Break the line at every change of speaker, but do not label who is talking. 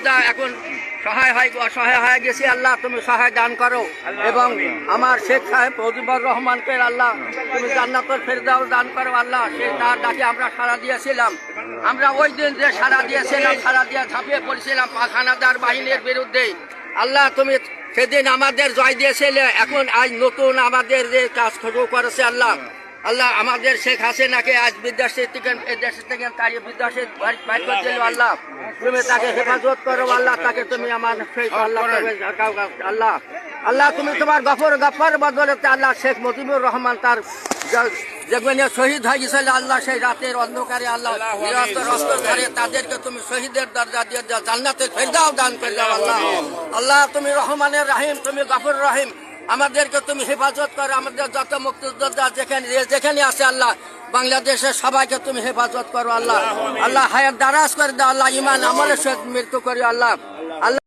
মুক্তিযোদ্ধা এখন সহায় হয়, অসহায় হয়ে গেছে, আল্লাহ তুমি সহায় দান করো। এবং আমার শেখ সাহেব মুজিবুর রহমানকে আল্লাহ, তুমি জান্নাতের ফেরদাও দান করো, আল্লাহ, সে তার ডাকে আমরা সারা দিয়েছিলাম। আমরা ওই দিন যে সারা দিয়েছিলাম সারা দিয়ে ঝাঁপিয়ে পড়েছিলাম পাখানাদার বাহিনীর বিরুদ্ধে। আল্লাহ, তুমি সেদিন আমাদের জয় দিয়েছিলে, এখন আজ নতুন আমাদের যে কাজ শুরু করেছে আল্লাহ। আল্লাহ আমাদের শেখ হাসিনাকে আজ বিদেশে থেকে দেশের থেকে তাড়িয়ে বিদেশে বাইর করে আল্লাহ। তুমি তাকে হেফাজত করো আল্লাহ তাকে তুমি আমার আল্লাহ আল্লাহ। আল্লাহ তুমি তোমার গফর গফর বদলতে আল্লাহ শেখ মুজিবুর রহমান তার য- যেখানে শহীদ হয়ে গেছিল আল্লাহ সেই রাতের অন্ধকারে আল্লাহ ধরে তাদেরকে তুমি শহীদের দরজা দিয়ে দাও জান্নাতের ফেরদাও দান করে দাও আল্লাহ। আল্লাহ তুমি রহমানের রাহিম তুমি গফর রহিম। আমাদেরকে তুমি হেফাজত করো, আমাদের যত মুক্তিযোদ্ধা যেখানে যেখানে আছে আল্লাহ, বাংলাদেশের সবাইকে তুমি হেফাজত করো আল্লাহ। আল্লাহ হায়াত দারাজ করে দাও, আল্লাহ ইমান আমলের সহিত মৃত্যু করি আল্লাহ। আল্লাহ